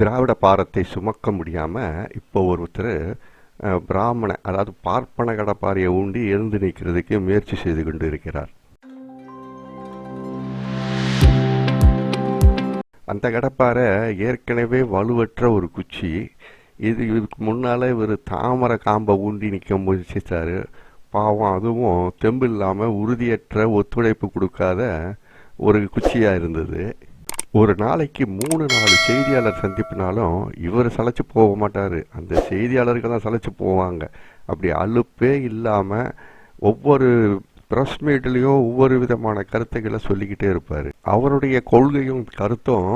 திராவிட பாரத்தை சுமக்க முடியாமல் இப்போ ஒருத்தர் பிராமண அதாவது பார்ப்பன கடப்பாரியை ஊண்டி எழுந்து நிற்கிறதுக்கு முயற்சி செய்து கொண்டு இருக்கிறார். அந்த கடப்பாறை ஏற்கனவே வலுவற்ற ஒரு குச்சி. இது இதுக்கு முன்னால் இவர் தாமரை காம்பை ஊண்டி நிற்க முயற்சித்தார் பாவம் அதுவும் தெம்பு இல்லாமல் உறுதியற்ற ஒத்துழைப்பு கொடுக்காத ஒரு குச்சியாக இருந்தது. ஒரு நாளைக்கு மூணு நாலு செய்தியாளர் சந்திப்புனாலும் இவர் சளைச்சு போக மாட்டார். அந்த செய்தியாளர்கள் தான் சளைச்சு போவாங்க. அப்படி அலுப்பே இல்லாமல் ஒவ்வொரு ப்ரெஸ் மீட்லேயும் ஒவ்வொரு விதமான கருத்துக்களை சொல்லிக்கிட்டே இருப்பார். அவருடைய கொள்கையும் கருத்தும்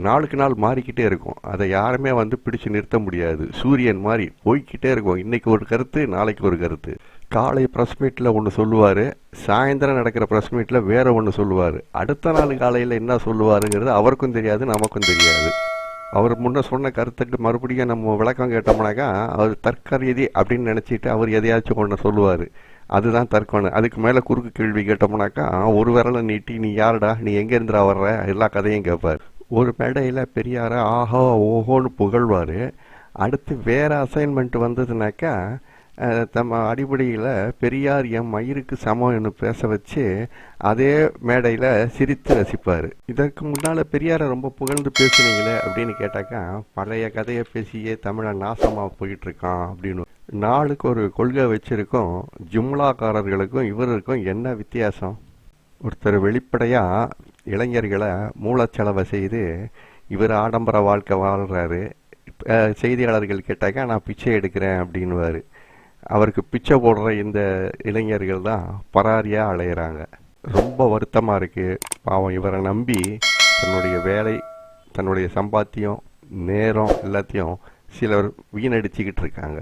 நாளுக்கு நாள் மாறிக்கிட்டே இருக்கும். அதை யாருமே வந்து பிடிச்சு நிறுத்த முடியாது. சூரியன் மாதிரி போய்க்கிட்டே இருக்கும். இன்னைக்கு ஒரு கருத்து நாளைக்கு ஒரு கருத்து. காலை ப்ரெஸ் மீட்டில் ஒன்று சொல்லுவார். சாயந்தரம் நடக்கிற ப்ரெஸ் மீட்டில் வேற ஒன்று சொல்லுவார். அடுத்த நாள் காலையில் என்ன சொல்லுவாருங்கிறது அவருக்கும் தெரியாது நமக்கும் தெரியாது. அவர் முன்னே சொன்ன கருத்துக்கு மறுபடியும் நம்ம விளக்கம் கேட்டோம்னாக்கா அவர் தற்கரீதி அப்படின்னு நினச்சிட்டு அவர் எதையாச்சும் ஒன்று சொல்லுவார். அதுதான் தற்கொலை அதுக்கு மேலே குறுக்கு கேள்வி கேட்டோம்னாக்கா ஒரு விரலை நீட்டி நீ யாருடா? நீ எங்கேருந்துடா வர்ற? எல்லா கதையும் கேட்பார். ஒரு மேடையில் பெரியாரை ஆஹோ ஓஹோன்னு புகழ்வார். அடுத்து வேறு அசைன்மெண்ட் வந்ததுனாக்கா தம்ம அடிப்படையில் பெரியார் என் மயிருக்கு சமம்னு பேச வச்சு அதே மேடையில் சிரித்து ரசிப்பார். இதற்கு முன்னால் பெரியாரை ரொம்ப புகழ்ந்து பேசுனீங்களே அப்படின்னு கேட்டாக்கா பழைய கதையை பேசியே தமிழை நாசமாக போயிட்டுருக்கான் அப்படின்னு. நாளுக்கு ஒரு கொள்கை வச்சுருக்கோம். ஜும்லாக்காரர்களுக்கும் இவருக்கும் என்ன வித்தியாசம்? ஒருத்தர் வெளிப்படையாக இளைஞர்களை மூலச்செலவை செய்து இவர் ஆடம்பர வாழ்க்கை வாழ்கிறாரு செய்தியாளர்கள் கேட்டாக்கா நான் பிச்சை எடுக்கிறேன் அப்படின்னுவார். அவருக்கு பிச்சை போடுற இந்த இளைஞர்கள் தான் பராரியாக அலையிறாங்க. ரொம்ப வருத்தமாக இருக்குது பாவம் இவரை நம்பி தன்னுடைய வேலை தன்னுடைய சம்பாத்தியம் நேரம் எல்லாத்தையும் சிலர் வீணடிச்சுக்கிட்டு இருக்காங்க.